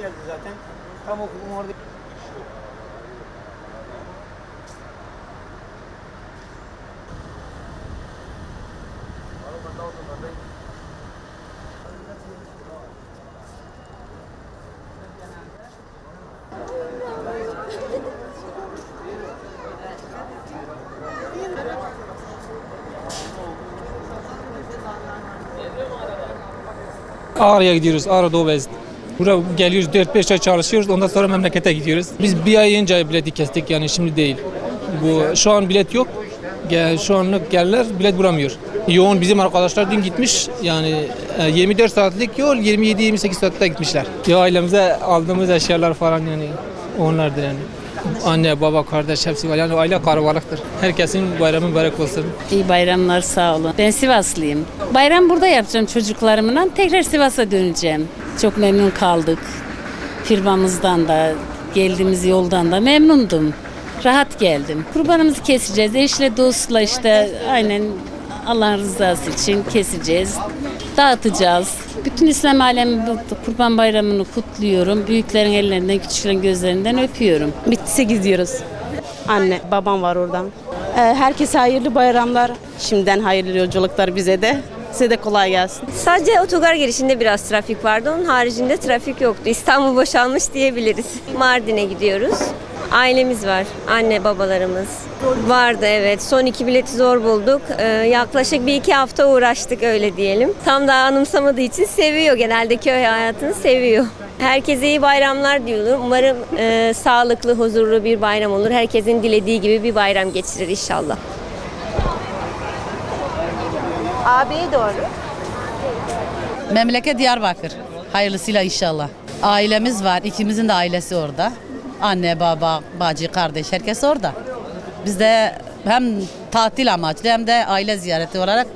geldi zaten. Tam okudum orada. Ağrı'ya gidiyoruz. Ağrı Doğu Beyazıt. Buraya geliyoruz 4-5 ay çalışıyoruz. Ondan sonra memlekete gidiyoruz. Biz bir ay önce bileti kestik yani şimdi değil. Bu şu an bilet yok. Gel, şu anlık gelirler bilet bulamıyor. Yoğun bizim arkadaşlar dün gitmiş. Yani e, 24 saatlik yol 27-28 saatte gitmişler. Ya ailemize aldığımız eşyalar falan yani onlardır yani. Anne, baba, kardeş hepsi var. Yani aile karabalıktır. Herkesin bayramı mübarek olsun. İyi bayramlar sağ olun. Ben Sivaslıyım. Bayram burada yapacağım çocuklarımla. Tekrar Sivas'a döneceğim. Çok memnun kaldık. Firmamızdan da, geldiğimiz yoldan da memnundum. Rahat geldim. Kurbanımızı keseceğiz. Eşle dostla işte aynen Allah'ın rızası için keseceğiz. Dağıtacağız. Bütün İslam alemi kurban bayramını kutluyorum. Büyüklerin ellerinden, küçüklerin gözlerinden öpüyorum. Bitlis'e gidiyoruz. Anne, babam var oradan. Ee, herkese hayırlı bayramlar. Şimdiden hayırlı yolculuklar bize de. Size de kolay gelsin. Sadece otogar girişinde biraz trafik vardı. Onun haricinde trafik yoktu. İstanbul boşalmış diyebiliriz. Mardin'e gidiyoruz. Ailemiz var. Anne babalarımız. Vardı evet. Son iki bileti zor bulduk. Ee, yaklaşık bir iki hafta uğraştık öyle diyelim. Tam daha anımsamadığı için seviyor. Genelde köy hayatını seviyor. Herkese iyi bayramlar diyorum. Umarım e, sağlıklı, huzurlu bir bayram olur. Herkesin dilediği gibi bir bayram geçirir inşallah. Abiye doğru. Memleket Diyarbakır. Hayırlısıyla inşallah. Ailemiz var. ikimizin de ailesi orada. Anne, baba, bacı, kardeş herkes orada. Biz de hem tatil amaçlı hem de aile ziyareti olarak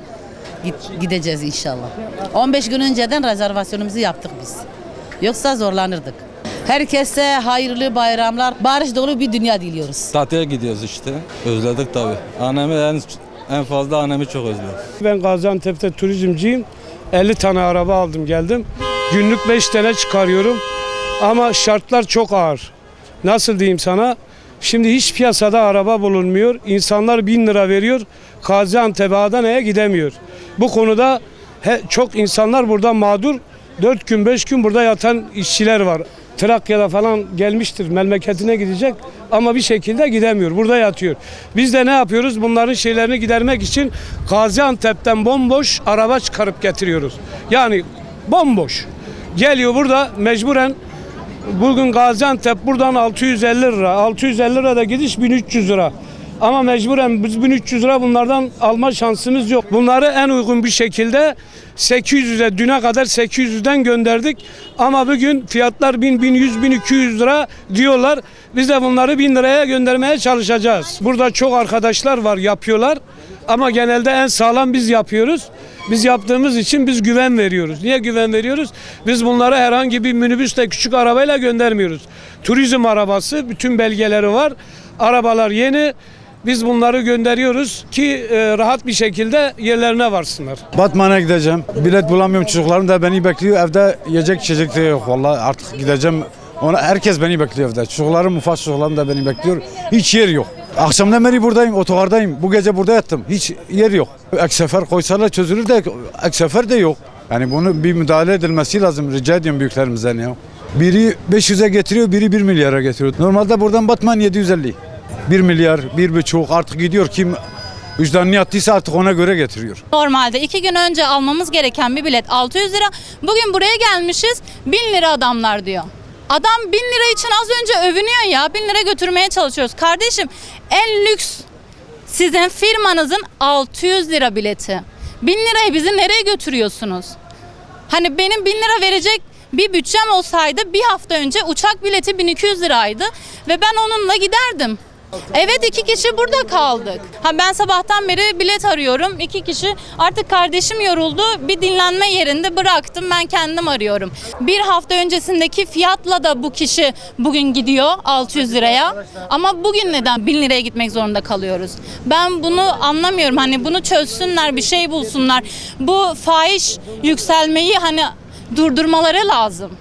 git- gideceğiz inşallah. 15 gün önceden rezervasyonumuzu yaptık biz. Yoksa zorlanırdık. Herkese hayırlı bayramlar, barış dolu bir dünya diliyoruz. Tatile gidiyoruz işte. Özledik tabii. Annemi en, en fazla annemi çok özledim. Ben Gaziantep'te turizmciyim. 50 tane araba aldım geldim. Günlük 5 tane çıkarıyorum. Ama şartlar çok ağır. Nasıl diyeyim sana? Şimdi hiç piyasada araba bulunmuyor. İnsanlar 1000 lira veriyor. Gaziantep'e Adana'ya gidemiyor. Bu konuda he- çok insanlar burada mağdur. 4 gün 5 gün burada yatan işçiler var. Trakya'da falan gelmiştir memleketine gidecek ama bir şekilde gidemiyor. Burada yatıyor. Biz de ne yapıyoruz? Bunların şeylerini gidermek için Gaziantep'ten bomboş araba çıkarıp getiriyoruz. Yani bomboş. Geliyor burada mecburen Bugün Gaziantep buradan 650 lira. 650 lira da gidiş 1300 lira. Ama mecburen biz 1300 lira bunlardan alma şansımız yok. Bunları en uygun bir şekilde 800'e düne kadar 800'den gönderdik. Ama bugün fiyatlar 1000, 1100, 1200 lira diyorlar. Biz de bunları 1000 liraya göndermeye çalışacağız. Burada çok arkadaşlar var yapıyorlar. Ama genelde en sağlam biz yapıyoruz. Biz yaptığımız için biz güven veriyoruz. Niye güven veriyoruz? Biz bunları herhangi bir minibüsle küçük arabayla göndermiyoruz. Turizm arabası bütün belgeleri var. Arabalar yeni. Biz bunları gönderiyoruz ki e, rahat bir şekilde yerlerine varsınlar. Batman'a gideceğim. Bilet bulamıyorum. Çocuklarım da beni bekliyor. Evde yiyecek içecek de yok. Vallahi artık gideceğim. Ona, herkes beni bekliyor evde. Çocuklarım, ufak çocuklarım da beni bekliyor. Hiç yer yok. Akşamdan beri buradayım, otogardayım. Bu gece burada yattım. Hiç yer yok. Ek sefer koysalar çözülür de ek sefer de yok. Yani bunu bir müdahale edilmesi lazım. Rica ediyorum büyüklerimizden ya. Biri 500'e getiriyor, biri 1 milyara getiriyor. Normalde buradan Batman 750. 1 milyar, 1,5 artık gidiyor kim vicdanını yattıysa artık ona göre getiriyor. Normalde iki gün önce almamız gereken bir bilet 600 lira. Bugün buraya gelmişiz 1000 lira adamlar diyor. Adam 1000 lira için az önce övünüyor ya 1000 lira götürmeye çalışıyoruz. Kardeşim en lüks sizin firmanızın 600 lira bileti. 1000 lirayı bizi nereye götürüyorsunuz? Hani benim 1000 lira verecek bir bütçem olsaydı bir hafta önce uçak bileti 1200 liraydı ve ben onunla giderdim. Evet iki kişi burada kaldık. Ha ben sabahtan beri bilet arıyorum. İki kişi artık kardeşim yoruldu. Bir dinlenme yerinde bıraktım. Ben kendim arıyorum. Bir hafta öncesindeki fiyatla da bu kişi bugün gidiyor 600 liraya. Ama bugün neden 1000 liraya gitmek zorunda kalıyoruz? Ben bunu anlamıyorum. Hani bunu çözsünler, bir şey bulsunlar. Bu fahiş yükselmeyi hani durdurmaları lazım.